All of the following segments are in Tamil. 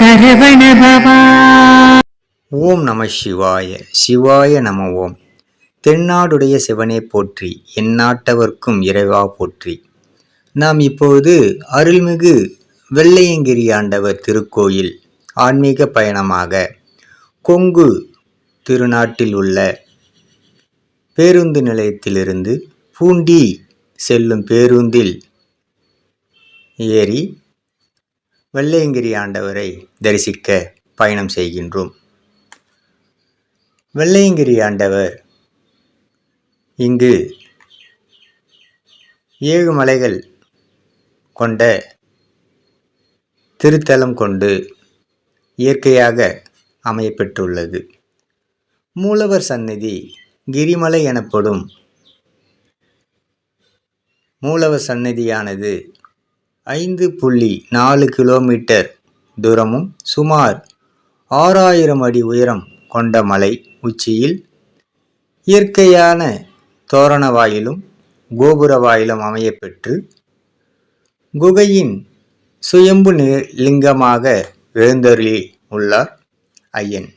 சரவணபவா ஓம் நம சிவாய சிவாய நம ஓம். தென்னாடுடைய சிவனே போற்றி எந்நாட்டவர்க்கும் இறைவா போற்றி. நாம் இப்போது அருள்மிகு வெள்ளையங்கிரி ஆண்டவர் திருக்கோயில் ஆன்மீக பயணமாக கொங்கு திருநாட்டில் உள்ள பேருந்து நிலையத்திலிருந்து பூண்டி செல்லும் பேருந்தில் ஏறி வெள்ளையங்கிரி ஆண்டவரை தரிசிக்க பயணம் செய்கின்றோம். வெள்ளையங்கிரி ஆண்டவர் இங்கு ஏழு மலைகள் கொண்ட திருத்தலம் கொண்டு இயற்கையாக அமையப்பெற்றுள்ளது. மூலவர் சந்நிதி கிரிமலை எனப்படும் மூலவர் சந்நிதியானது ஐந்து புள்ளி நாலு கிலோமீட்டர் தூரமும் சுமார் ஆறாயிரம் அடி உயரம் கொண்ட மலை உச்சியில் இயற்கையான தோரண வாயிலும் கோபுர வாயிலும் அமையப்பெற்று குகையின் சுயம்பு லிங்கமாக எழுந்தருளி உள்ளார் ஐயன்.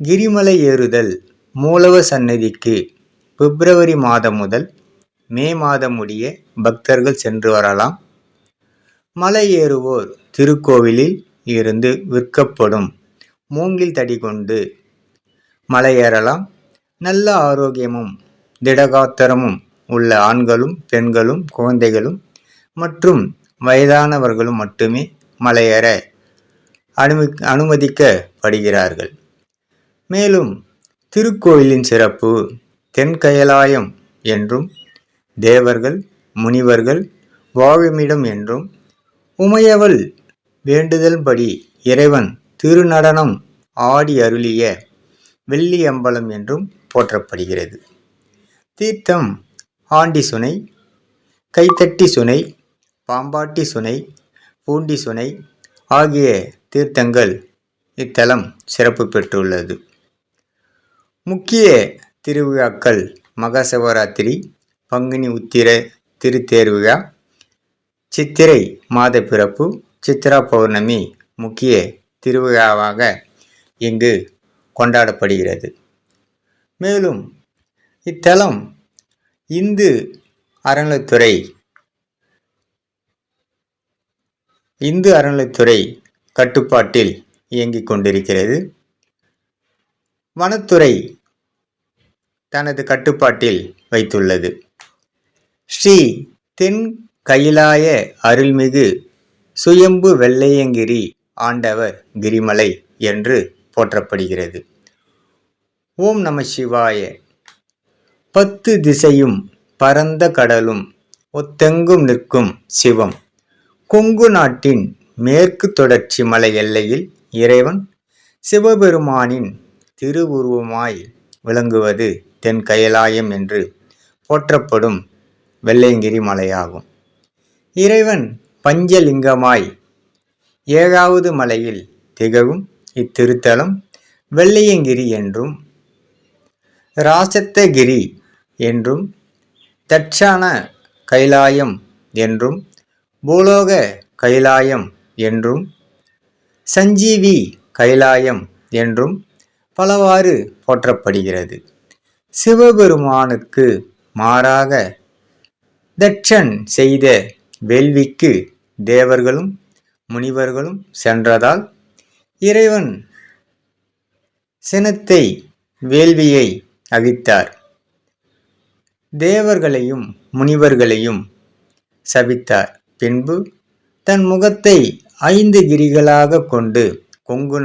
கிரிமலை ஏறுதல் மூலவ சன்னதிக்கு பிப்ரவரி மாதம் முதல் மே மாதம் முடிய பக்தர்கள் சென்று வரலாம். மலை ஏறுவோர் திருக்கோவிலில் இருந்து விற்கப்படும். மூங்கில் தடி கொண்டு மலையேறலாம். நல்ல ஆரோக்கியமும் திடகாத்திரமும் உள்ள ஆண்களும் பெண்களும் குழந்தைகளும் மற்றும் வயதானவர்களும் மட்டுமே மலையேற அனுமி அனுமதிக்கப்படுகிறார்கள். மேலும் திருக்கோயிலின் சிறப்பு தென்கயலாயம் என்றும் தேவர்கள் முனிவர்கள் வாழுமிடம் என்றும் உமையவள் வேண்டுதல்படி இறைவன் திருநடனம் ஆடி அருளிய வெள்ளி அம்பலம் என்றும் போற்றப்படுகிறது. தீர்த்தம் ஆண்டி சுனை கைத்தட்டி சுனை பாம்பாட்டி சுனை பூண்டி சுனை ஆகிய தீர்த்தங்கள் இத்தலம் சிறப்பு பெற்றுள்ளது. முக்கிய திருவிழாக்கள் மகா சிவராத்திரி பங்குனி உத்திர திருத்தேர் விழா சித்திரை மாத பிறப்பு சித்திரா பௌர்ணமி முக்கிய திருவிழாவாக இங்கு கொண்டாடப்படுகிறது. மேலும் இத்தலம் இந்து அறநிலைத்துறை இந்து அறநிலைத்துறை கட்டுப்பாட்டில் இயங்கிக் கொண்டிருக்கிறது. வனத்துறை தனது கட்டுப்பாட்டில் வைத்துள்ளது. ஸ்ரீ தென் கைலாய அருள்மிகு சுயம்பு வெள்ளையங்கிரி ஆண்டவர் கிரிமலை என்று போற்றப்படுகிறது. ஓம் நம சிவாய. பத்து திசையும் பரந்த கடலும் ஒத்தெங்கும் நிற்கும் சிவம். கொங்கு நாட்டின் மேற்கு தொடர்ச்சி மலை எல்லையில் இறைவன் சிவபெருமானின் திருவுருவமாய் விளங்குவது தென் கயலாயம் என்று போற்றப்படும் வெள்ளையங்கிரி மலையாகும். இறைவன் பஞ்சலிங்கமாய் ஏழாவது மலையில் திகழும் இத்திருத்தலம் வெள்ளையங்கிரி என்றும் ராசத்தகிரி என்றும் தட்சான கைலாயம் என்றும் பூலோக கைலாயம் என்றும் சஞ்சீவி கைலாயம் என்றும் பலவாறு போற்றப்படுகிறது. சிவபெருமானுக்கு மாறாக தட்சன் செய்த வேள்விக்கு தேவர்களும் முனிவர்களும் சென்றதால் இறைவன் சினத்தை வேள்வியை அழித்தார் தேவர்களையும் முனிவர்களையும் சபித்தார். பின்பு தன் முகத்தை ஐந்து கிரிகளாக கொண்டு கொங்கு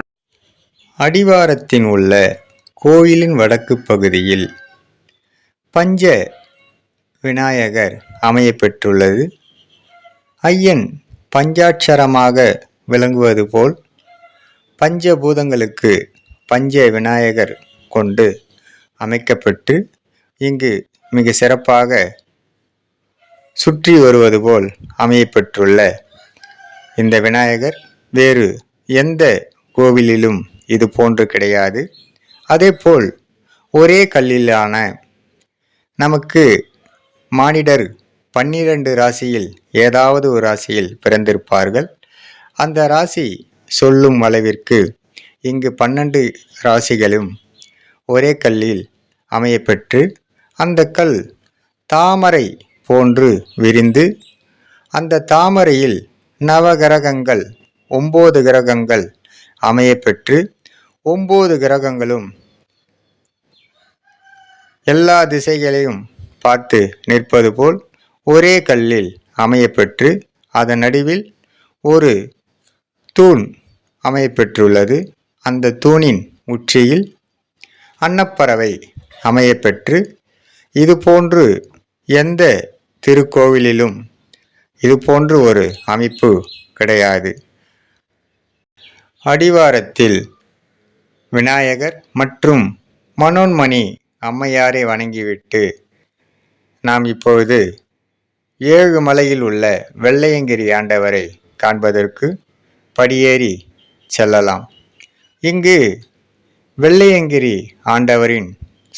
அடிவாரத்தின் உள்ள கோயிலின் வடக்கு பகுதியில் பஞ்ச விநாயகர் அமையப்பெற்றுள்ளது ஐயன் பஞ்சாட்சரமாக விளங்குவது போல் பஞ்சபூதங்களுக்கு பஞ்ச விநாயகர் கொண்டு அமைக்கப்பட்டு இங்கு மிக சிறப்பாக சுற்றி வருவது போல் அமையப்பெற்றுள்ள இந்த விநாயகர் வேறு எந்த கோவிலிலும் இது போன்று கிடையாது. அதேபோல் ஒரே கல்லிலான நமக்கு மானிடர் பன்னிரண்டு ராசியில் ஏதாவது ஒரு ராசியில் பிறந்திருப்பார்கள். அந்த ராசி சொல்லும் அளவிற்கு இங்கு பன்னெண்டு ராசிகளும் ஒரே கல்லில் அமையப்பெற்று அந்த கல் தாமரை போன்று விரிந்து அந்த தாமரையில் நவகிரகங்கள் ஒம்பது கிரகங்கள் அமையப்பெற்று ஒம்பது கிரகங்களும் எல்லா திசைகளையும் பார்த்து நிற்பது போல் ஒரே கல்லில் அமையப்பெற்று அதன் நடுவில் ஒரு தூண் அமையப்பெற்றுள்ளது. அந்த தூணின் உச்சியில் அன்னப்பறவை அமையப்பெற்று இதுபோன்று எந்த திருக்கோவிலிலும் இதுபோன்று ஒரு அமைப்பு கிடையாது. அடிவாரத்தில் விநாயகர் மற்றும் மனோன்மணி அம்மையாரை வணங்கிவிட்டு நாம் இப்பொழுது ஏழு மலையில் உள்ள வெள்ளையங்கிரி ஆண்டவரை காண்பதற்கு படியேறி செல்லலாம். இங்கு வெள்ளையங்கிரி ஆண்டவரின்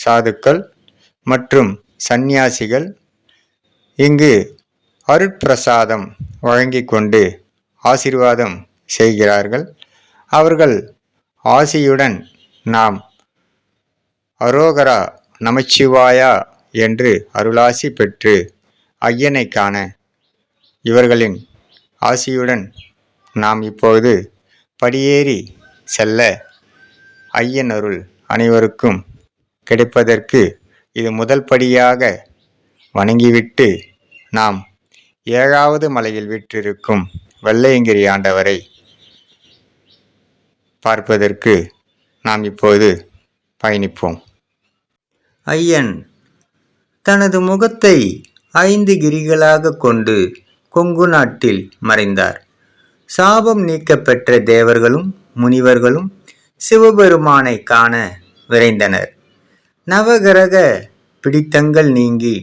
சாதுக்கள் மற்றும் சந்நியாசிகள் இங்கு அருட்பிரசாதம் வழங்கி கொண்டு ஆசீர்வாதம் செய்கிறார்கள். அவர்கள் ஆசியுடன் நாம் அரோகரா நமச்சிவாயா என்று அருளாசி பெற்று ஐயனை காண. இவர்களின் ஆசியுடன் நாம் இப்பொழுது படியேறி செல்ல. ஐயன் அருள் அனைவருக்கும் கிடைப்பதற்கு இது முதல் படியாக வணங்கிவிட்டு நாம் ஏழாவது மலையில் விற்றிருக்கும் வெள்ளையங்கிரி ஆண்டவரை பார்ப்பதற்கு நாம் இப்போது பயணிப்போம். ஐயன் தனது முகத்தை ஐந்து கிரிகளாக கொண்டு கொங்கு நாட்டில் மறைந்தார். சாபம் நீக்கப்பெற்ற தேவர்களும் முனிவர்களும் சிவபெருமானை காண விரைந்தனர். நவகிரக பிடித்தங்கள் நீங்கி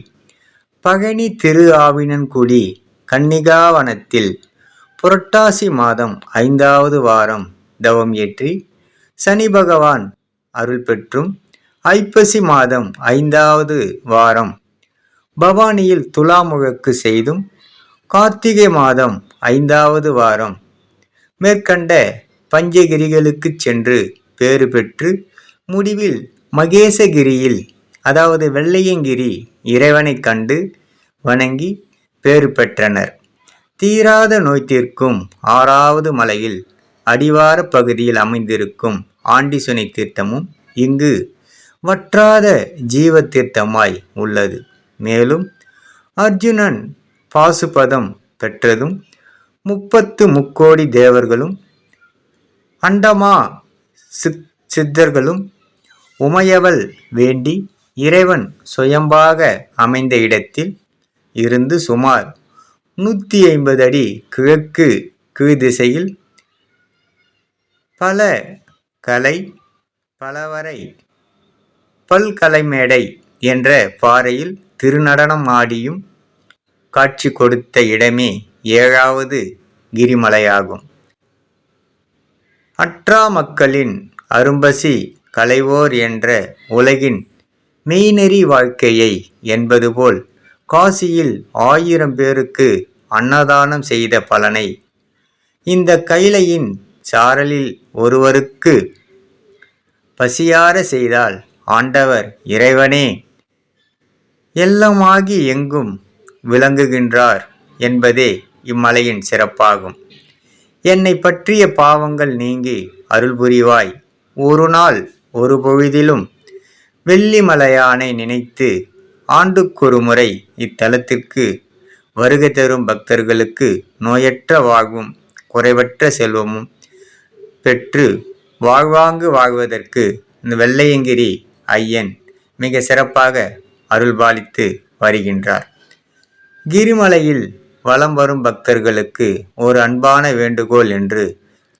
பகனி திரு ஆவினன்குடி கன்னிகாவனத்தில் புரட்டாசி மாதம் ஐந்தாவது வாரம் தவம் ஏற்றி சனி பகவான் அருள் பெற்றும் ஐப்பசி மாதம் ஐந்தாவது வாரம் பவானியில் துலாமுழக்கு செய்தும் கார்த்திகை மாதம் ஐந்தாவது வாரம் மேற்கண்ட பஞ்சகிரிகளுக்கு சென்று பேறு பெற்று முடிவில் மகேசகிரியில் அதாவது வெள்ளையங்கிரி இறைவனை கண்டு வணங்கி பேறு பெற்றனர். தீராத நோய்த்திற்கும் ஆறாவது மலையில் அடிவார பகுதியில் அமைந்திருக்கும் ஆண்டிசுனை தீர்த்தமும் இங்கு வற்றாத ஜீவ தீர்த்தமாய் உள்ளது. மேலும் அர்ஜுனன் பாசுபதம் பெற்றதும் முப்பத்து முக்கோடி தேவர்களும் அண்டமா சித்தர்களும் உமையவள் வேண்டி இறைவன் சுயம்பாக அமைந்த இடத்தில் இருந்து சுமார் நூற்றி ஐம்பது அடி கிழக்கு கீழ் திசையில் பல கலை பலவரை பல்கலைமேடை என்ற பாறையில் திருநடனம் ஆடியும் காட்சி கொடுத்த இடமே ஏழாவது கிரிமலையாகும். அற்றா மக்களின் அரும்பசி கலைவோர் என்ற உலகின் மெய்நெறி வாழ்க்கையை என்பது போல் காசியில் ஆயிரம் பேருக்கு அன்னதானம் செய்த பலனை இந்த கைலையின் சாரலில் ஒருவருக்கு பசியார செய்தால் ஆண்டவர் இறைவனே எல்லாமாகி எங்கும் விளங்குகின்றார் என்பதே இம்மலையின் சிறப்பாகும். என்னை பற்றிய பாவங்கள் நீங்கி அருள் புரிவாய். ஒரு நாள் ஒரு பொழுதிலும் வெள்ளிமலையானை நினைத்து ஆண்டுக்கொரு முறை இத்தலத்திற்கு வருகை தரும் பக்தர்களுக்கு நோயற்ற வாழ்வும் குறைவற்ற செல்வமும் பெற்று வாழ்வாங்கு வாழ்வதற்கு இந்த வெள்ளையங்கிரி ஐயன் மிக சிறப்பாக அருள்பாலித்து வருகின்றார். கிரிமலையில் வலம் வரும் பக்தர்களுக்கு ஒரு அன்பான வேண்டுகோள் என்று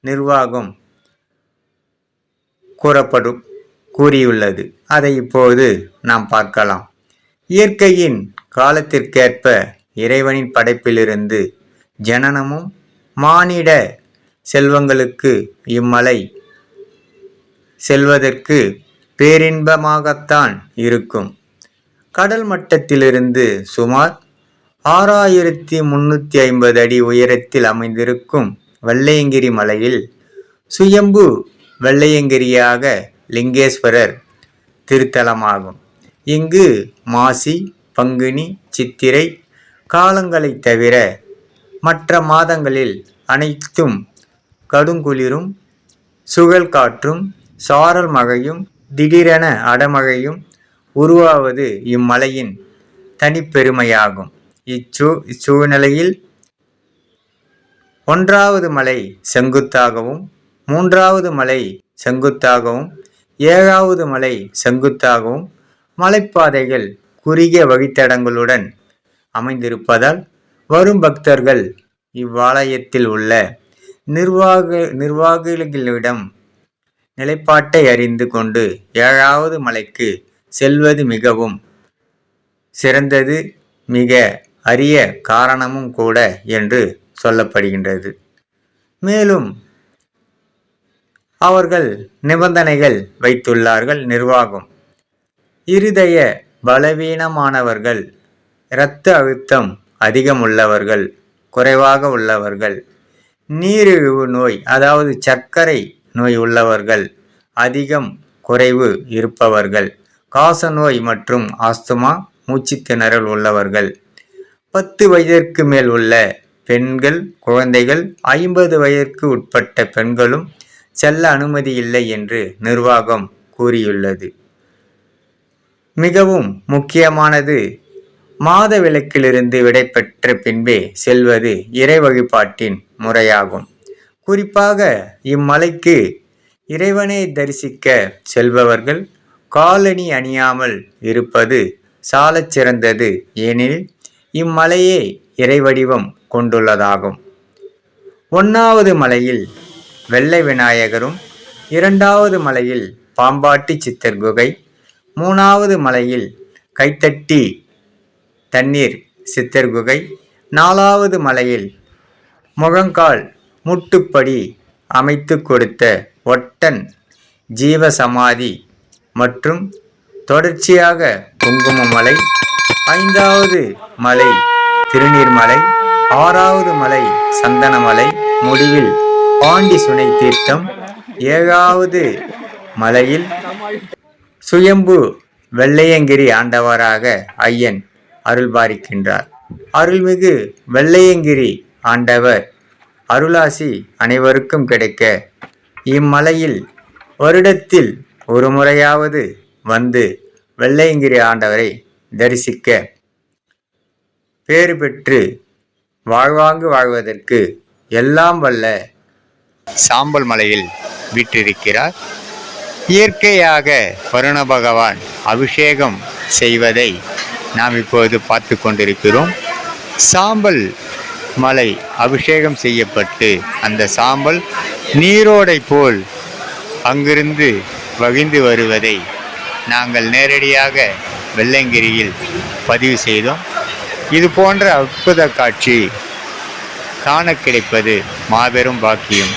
நிர்வாகம் கூறப்படும் கூறியுள்ளது. அதை இப்போது நாம் பார்க்கலாம். இயற்கையின் காலத்திற்கேற்ப இறைவனின் படைப்பிலிருந்து ஜனனமும் மானிட செல்வங்களுக்கு இம்மலை செல்வதற்கு பேரின்பமாகத்தான் இருக்கும். கடல் மட்டத்திலிருந்து சுமார் ஆறாயிரத்தி முன்னூற்றி ஐம்பது அடி உயரத்தில் அமைந்திருக்கும் வெள்ளையங்கிரி மலையில் சுயம்பு வெள்ளையங்கிரியாக லிங்கேஸ்வரர் திருத்தலமாகும். இங்கு மாசி பங்குனி சித்திரை காலங்களைத் தவிர மற்ற மாதங்களில் அனைத்தும் கடுங்குளிரும் சுழல் காற்றும் சாரல் மழையும் திடீரென அடமழையும் உருவாவது இம்மலையின் தனிப்பெருமையாகும். இச்சூ இச்சூழ்நிலையில் ஒன்றாவது மலை செங்குத்தாகவும் மூன்றாவது மலை செங்குத்தாகவும் ஏழாவது மலை செங்குத்தாகவும் மலைப்பாதைகள் குறுகிய வழித்தடங்களுடன் அமைந்திருப்பதால் வரும் பக்தர்கள் இவ்வாலயத்தில் உள்ள நிர்வாக நிர்வாகிகளிடம் நிலைப்பாட்டை அறிந்து கொண்டு ஏழாவது மலைக்கு செல்வது மிகவும் சிறந்தது மிக அரிய காரணமும் கூட என்று சொல்லப்படுகின்றது. மேலும் அவர்கள் நிபந்தனைகள் வைத்துள்ளார்கள் நிர்வாகம். இருதய பலவீனமானவர்கள் இரத்த அழுத்தம் அதிகம் உள்ளவர்கள் குறைவாக உள்ளவர்கள் நீரிழிவு நோய் அதாவது சர்க்கரை நோய் உள்ளவர்கள் அதிகம் குறைவு இருப்பவர்கள். காசநோய் மற்றும் ஆஸ்துமா மூச்சுத்திணறல் உள்ளவர்கள். பத்து வயதிற்கு மேல் உள்ள பெண்கள் குழந்தைகள் ஐம்பது வயதிற்கு உட்பட்ட பெண்களும் செல்ல அனுமதி இல்லை என்று நிர்வாகம் கூறியுள்ளது. மிகவும் முக்கியமானது மாத விளக்கிலிருந்து விடைபெற்ற பின்பே செல்வது இறை வழிபாட்டின் முறையாகும். குறிப்பாக இம்மலைக்கு இறைவனை தரிசிக்க செல்பவர்கள் காலணி அணியாமல் இருப்பது சாலச் சிறந்தது ஏனெனில் இம்மலையே இறைவடிவம் கொண்டுள்ளதாகும். ஒன்றாவது மலையில் வெள்ளை விநாயகரும் இரண்டாவது மலையில் பாம்பாட்டி சித்தர் குகை மூணாவது மலையில் கைத்தட்டி தண்ணீர் சித்தர் குகை நாலாவது மலையில் முகங்கால் முட்டுப்படி அமைத்து கொடுத்த ஒட்டன் ஜீவசமாதி மற்றும் தொடர்ச்சியாக குங்குமமலை ஐந்தாவது மலை திருநீர்மலை ஆறாவது மலை சந்தனமலை முடிவில் பாண்டி சுனை தீர்த்தம் ஏழாவது மலையில் சுயம்பு வெள்ளையங்கிரி ஆண்டவராக ஐயன் அருள்பாலிக்கின்றார் அருள்மிகு வெள்ளையங்கிரி ஆண்டவர் அருளாசி அனைவருக்கும் கிடைக்க இம்மலையில் வருடத்தில் ஒரு முறையாவது வந்து வெள்ளையங்கிரி ஆண்டவரை தரிசிக்க பேறு பெற்று வாழ்வாங்கு வாழ்வதற்கு எல்லாம் வல்ல சாம்பல் மலையில் வீற்றிருக்கிறார் இயற்கையாக வருண பகவான் அபிஷேகம் செய்வதை நாம் இப்போது பார்த்து கொண்டிருக்கிறோம். சாம்பல் மலை அபிஷேகம் செய்யப்பட்டு அந்த சாம்பல் நீரோடை போல் அங்கிருந்து வகிந்து வருவதை நாங்கள் நேரடியாக வெள்ளங்கிரியில் பதிவு செய்தோம். இது போன்ற அற்புத காட்சி காண கிடைப்பது மாபெரும் பாக்கியம்.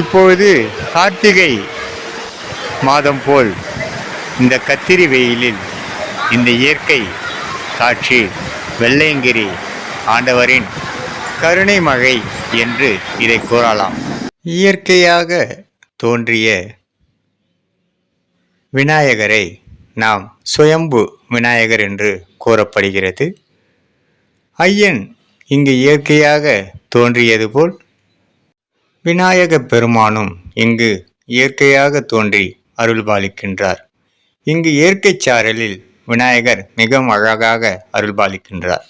இப்பொழுது கார்த்திகை மாதம் போல் இந்த கத்திரி வெயிலில் இந்த இயற்கை காட்சி வெள்ளையங்கிரி ஆண்டவரின் கருணை மழை என்று இதை கூறலாம். இயற்கையாக தோன்றிய விநாயகரை நாம் சுயம்பு விநாயகர் என்று கூறப்படுகிறது. ஐயன் இங்கு இயற்கையாக தோன்றியது போல் விநாயகப் பெருமானும் இங்கு இயற்கையாக தோன்றி அருள்பாலிக்கின்றார். இங்கு இயற்கை சாரலில் விநாயகர் மிகவும் அழகாக அருள்பாலிக்கின்றார்.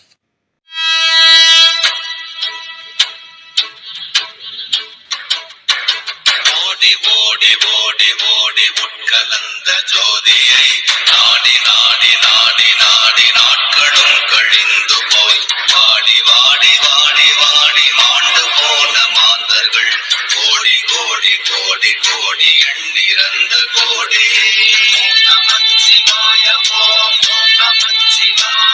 கோடி கோடி கோடி எண்ணிறந்த கோடி. ஓம் நமச்சிவாய ஓம் ஓம் நமச்சிவாய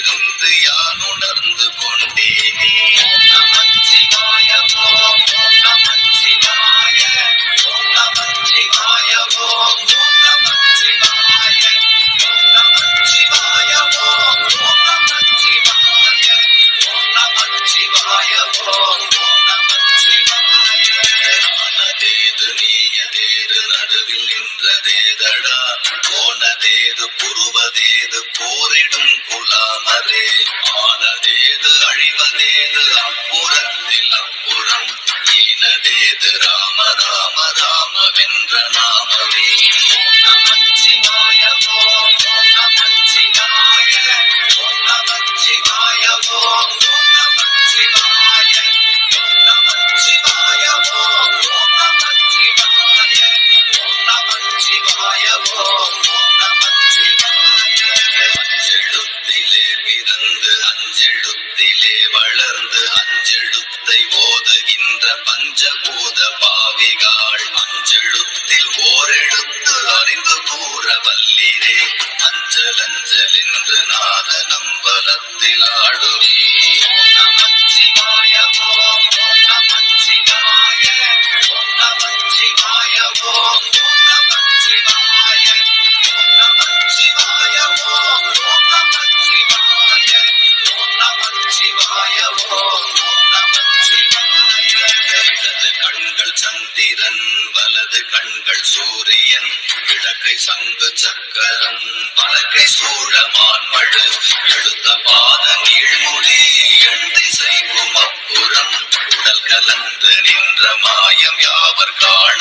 Of the, uh, Daddy. சூரியன் விளக்கை சங்கு சக்கரம் வழக்கை சூழமான் மழு எழுத்த பாத நீழ்மொழி எண் திசைக்கும் அப்புறம் உடல் கலந்து நின்ற மாயம் யாவர் காண